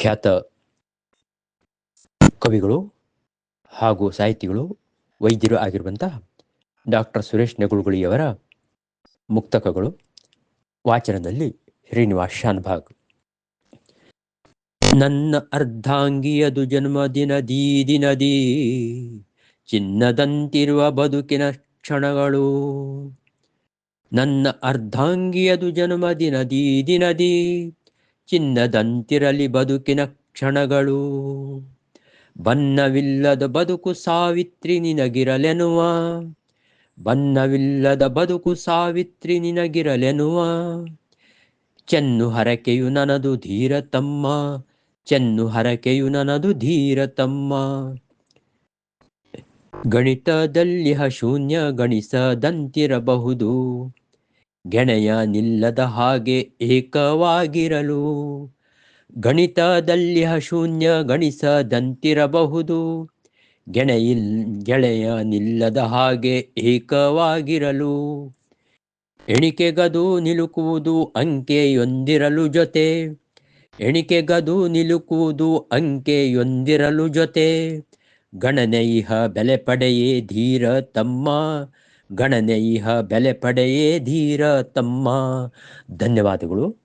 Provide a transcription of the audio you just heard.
ಖ್ಯಾತ ಕವಿಗಳು ಹಾಗೂ ಸಾಹಿತಿಗಳು, ವೈದ್ಯರು ಆಗಿರುವಂತಹ ಡಾಕ್ಟರ್ ಸುರೇಶ್ ನೆಗುಳುಗುಳಿಯವರ ಮುಕ್ತಕಗಳು ವಾಚನದಲ್ಲಿ ಶ್ರೀನಿವಾಸ್ ಶಾನ್ಭಾಗ್. ನನ್ನ ಅರ್ಧಾಂಗಿಯದು ಜನ್ಮದಿನ ದೀ ದಿನದಿ ಚಿನ್ನದಂತಿರುವ ಬದುಕಿನ ಕ್ಷಣಗಳು. ನನ್ನ ಅರ್ಧಾಂಗಿಯದು ಜನ್ಮದಿನ ದೀ ದಿನದಿ ಚಿನ್ನದಂತಿರಲಿ ಬದುಕಿನ ಕ್ಷಣಗಳು. ಬನ್ನವಿಲ್ಲದ ಬದುಕು ಸಾವಿತ್ರಿ ನಿನಗಿರಲೆನುವ ಬನ್ನವಿಲ್ಲದ ಬದುಕು ಸಾವಿತ್ರಿ ನಿನಗಿರಲೆನುವ ಚೆನ್ನು ಹರಕೆಯು ನನದು ಧೀರ ತಮ್ಮ. ಚೆನ್ನು ಹರಕೆಯು ನನದು ಧೀರ ತಮ್ಮ. ಗಣಿತದಲ್ಲಿ ಶೂನ್ಯ ಗಣಿಸದಂತಿರಬಹುದು. ಗೆಳೆಯ ನಿಲ್ಲದ ಹಾಗೆ ಏಕವಾಗಿರಲು. ಗಣಿತದಲ್ಲಿ ಶೂನ್ಯ ಗಣಿಸದಂತಿರಬಹುದು. ಗೆಣೆಯಿಲ್, ಗೆಳೆಯ ನಿಲ್ಲದ ಹಾಗೆ ಏಕವಾಗಿರಲು. ಎಣಿಕೆಗದು ನಿಲುಕುವುದು ಅಂಕೆಯೊಂದಿರಲು ಜೊತೆ. ಎಣಿಕೆಗದು ನಿಲುಕುವುದು ಅಂಕೆಯೊಂದಿರಲು ಜೊತೆ. ಗಣನೈಹ ಇಹ ಬೆಲೆ ಪಡೆಯೇ ಧೀರ ತಮ್ಮ ಗಣನೆ ಇಹ ಬೆಲೆ ಪಡೆಯೇ ಧೀರ ತಮ್ಮ ಧನ್ಯವಾದಗಳು.